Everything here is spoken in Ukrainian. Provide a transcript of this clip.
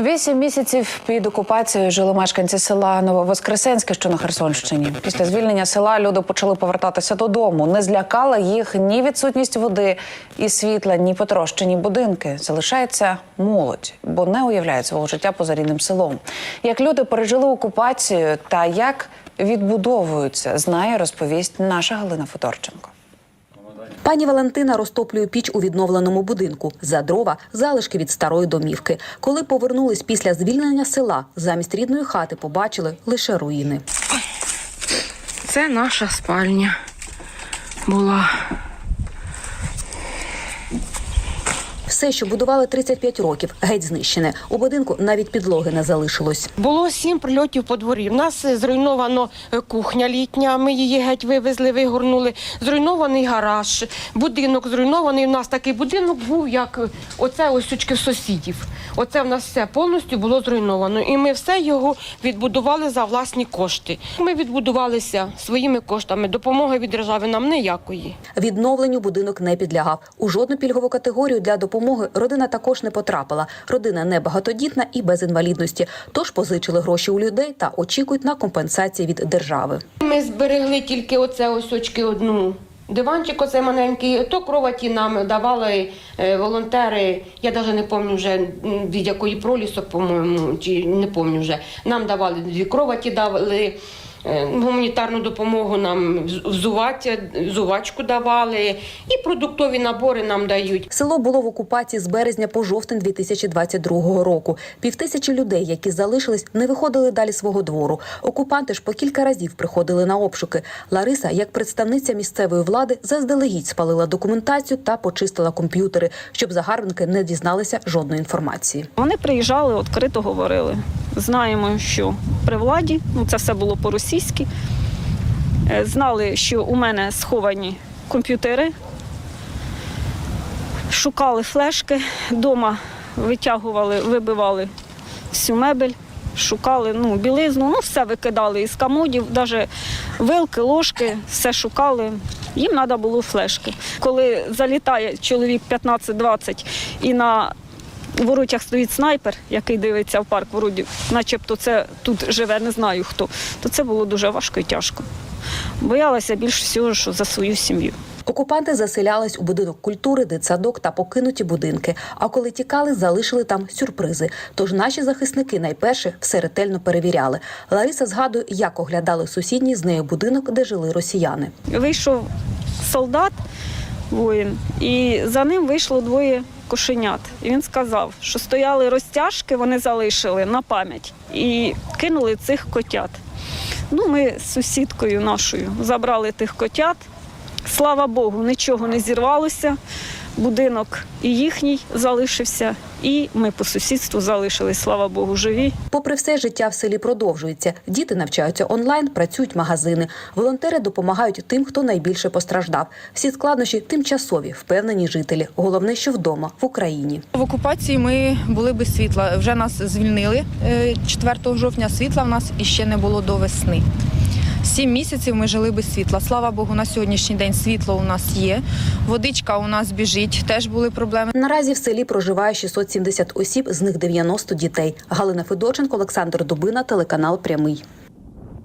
Вісім місяців під окупацією жили мешканці села Нововоскресенське, що на Херсонщині. Після звільнення села люди почали повертатися додому. Не злякала їх ні відсутність води і світла, ні потрощені будинки. Залишається молодь, бо не уявляють свого життя поза рідним селом. Як люди пережили окупацію та як відбудовуються, знає розповість наша Галина Федорченко. Пані Валентина розтоплює піч у відновленому будинку. За дрова залишки від старої домівки. Коли повернулись після звільнення села, замість рідної хати побачили лише руїни. Це наша спальня була. Все, що будували 35 років, геть знищене. У будинку навіть підлоги не залишилось. Було сім прильотів по дворі. У нас зруйновано е, кухня літня, ми її геть вивезли, вигорнули. Зруйнований гараж, будинок зруйнований. У нас такий будинок був, як е, оце ось сучки сусідів. Оце в нас все повністю було зруйновано. І ми все його відбудували за власні кошти. Ми відбудувалися своїми коштами. Допомоги від держави нам ніякої. Відновленню будинок не підлягав. У жодну пільгову категорію для допомоги родина також не потрапила. Родина не багатодітна і без інвалідності. Тож позичили гроші у людей та очікують на компенсації від держави. Ми зберегли тільки оце ось одну. Диванчик оцей маленький, то кроваті нам давали е, волонтери. Я навіть не пам'ятаю вже від якої пролісок, по-моєму, чи не пам'ятаю вже. Нам давали дві кроваті, давали гуманітарну допомогу, нам вз- взувати, взувачку давали, і продуктові набори нам дають. Село було в окупації з березня по жовтень 2022 року. Півтисячі людей, які залишились, не виходили далі свого двору. Окупанти ж по кілька разів приходили на обшуки. Лариса, як представниця місцевої влади, заздалегідь спалила документацію та почистила комп'ютери, щоб загарбники не дізналися жодної інформації. Вони приїжджали, відкрито говорили. Знаємо, що при владі, ну це все було по-російськи. Е, Знали, що у мене сховані комп'ютери, шукали флешки, вдома витягували, вибивали всю мебель, шукали ну, білизну, ну все викидали із комодів, навіть вилки, ложки, все шукали. Їм треба було флешки. Коли залітає чоловік 15-20 і на воротях стоїть снайпер, який дивиться в парк, вроді, начебто це тут живе, не знаю хто, то це було дуже важко і тяжко. Боялася більш всього, що за свою сім'ю. Окупанти заселялись у будинок культури, дитсадок та покинуті будинки. А коли тікали, залишили там сюрпризи. Тож наші захисники найперше все ретельно перевіряли. Лариса згадує, як оглядали сусідній з нею будинок, де жили росіяни. Вийшов солдат, воїн, і за ним вийшло двоє кошенят. І він сказав, що стояли розтяжки, вони залишили на пам'ять і кинули цих котят. Ну, ми з сусідкою нашою забрали тих котят. Слава Богу, нічого не зірвалося. Будинок і їхній залишився, і ми по сусідству залишились, слава Богу, живі. Попри все, життя в селі продовжується. Діти навчаються онлайн, працюють магазини. Волонтери допомагають тим, хто найбільше постраждав. Всі складнощі тимчасові, впевнені жителі. Головне, що вдома в Україні. В окупації ми були без світла. Вже нас звільнили е, 4 жовтня. Світла в нас іще не було до весни. Сім місяців ми жили без світла. Слава Богу, на сьогоднішній день світло у нас є. Водичка у нас біжить. Теж були проблеми. Наразі в селі проживає 670 осіб, з них 90 дітей. Галина Федорченко, Олександр Дубина, телеканал Прямий.